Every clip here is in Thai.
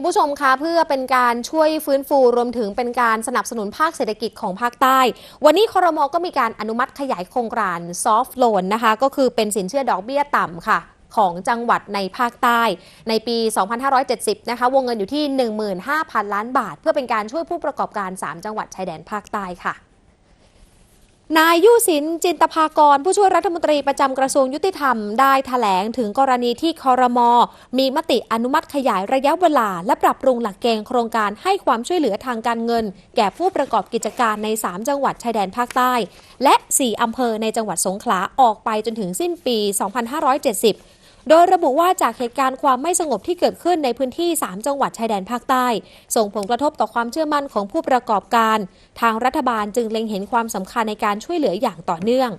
คุณผู้ชมคะเพื่อเป็นการช่วยฟื้นฟูรวมถึงเป็นการสนับสนุนภาคเศรษฐกิจของภาคใต้ วันนี้คอรมก็มีการอนุมัติขยายโครงการซอฟท์โลนนะคะก็คือเป็นสินเชื่อดอกเบี้ยต่ำค่ะของจังหวัดในภาคใต้ ในปี 2570 นะคะ วงเงินอยู่ที่ 15,000 ล้านบาท เพื่อเป็นการช่วยผู้ประกอบการ 3 จังหวัดชายแดนภาคใต้ค่ะ นายยุสินจินตภากร ผู้ช่วยรัฐมนตรีประจำกระทรวงยุติธรรม ได้ถแถลงถึงกรณีที่คอรมอมีมติอนุมัติขยายระยะเวลา และปรับปรุงหลักเกณฑ์โครงการให้ความช่วยเหลือทางการเงิน แก่ผู้ประกอบกิจการใน 3 จังหวัดชายแดนภาคใต้ และ 4อำเภอในจังหวัดสงขลาออกไปจนถึงสิ้นปี 2570 โดยระบุว่าจากเหตุการณ์ความไม่สงบที่เกิดขึ้นในพื้นที่ 3 จังหวัดชายแดนภาคใต้ ส่งผลกระทบต่อความเชื่อมั่นของผู้ประกอบการ ทางรัฐบาลจึงเล็งเห็นความสำคัญในการช่วยเหลืออย่างต่อเนื่อง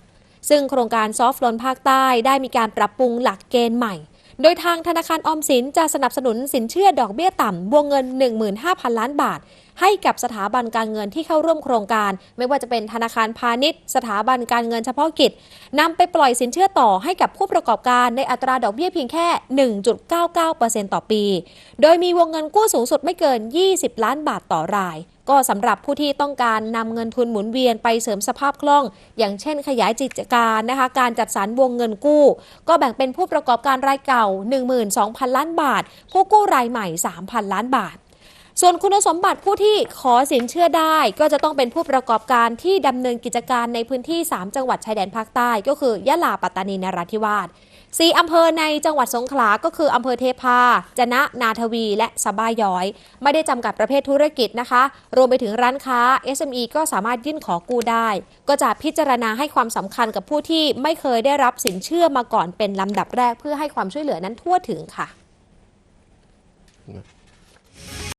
ซึ่งโครงการซอฟท์โลนภาคใต้ได้มีการปรับปรุงหลักเกณฑ์ใหม่ โดยทางธนาคารออมสินจะสนับสนุนสินเชื่อดอกเบี้ยต่ำวงเงิน 15,000 ล้านบาท ให้กับสถาบันการเงินที่เข้าร่วมโครงการ ไม่ว่าจะเป็นธนาคารพาณิชย์ สถาบันการเงินเฉพาะกิจนำไปปล่อยสินเชื่อต่อให้กับผู้ประกอบการในอัตราดอกเบี้ยเพียงแค่ 1.99%ต่อปี โดยมีวงเงินกู้สูงสุดไม่เกิน 20 ล้านบาทต่อรายก็สำหรับผู้ที่ต้องการนำเงินทุนหมุนเวียนไปเสริมสภาพคล่อง อย่างเช่นขยายกิจการนะคะ การจัดสรรวงเงินกู้ ก็แบ่งเป็นผู้ประกอบการรายเก่า 12,000 ล้านบาท ผู้กู้รายใหม่ 3,000 ล้านบาท ส่วนคุณสมบัติผู้ที่ขอสินเชื่อได้ ก็จะต้องเป็นผู้ประกอบการที่ดำเนินกิจการในพื้นที่ 3 จังหวัดชายแดนภาคใต้ ก็คือยะลาปัตตานีนราธิวาสสี่อำเภอในจังหวัดสงขลาก็คืออำเภอเทพา จนะ นาทวี และสะบาย้อย ไม่ได้จำกัดประเภทธุรกิจนะคะ รวมไปถึงร้านค้า SME ก็สามารถยื่นขอกู้ได้ ก็จะพิจารณาให้ความสำคัญกับผู้ที่ไม่เคยได้รับสินเชื่อมาก่อนเป็นลำดับแรกเพื่อให้ความช่วยเหลือนั้นทั่วถึงค่ะ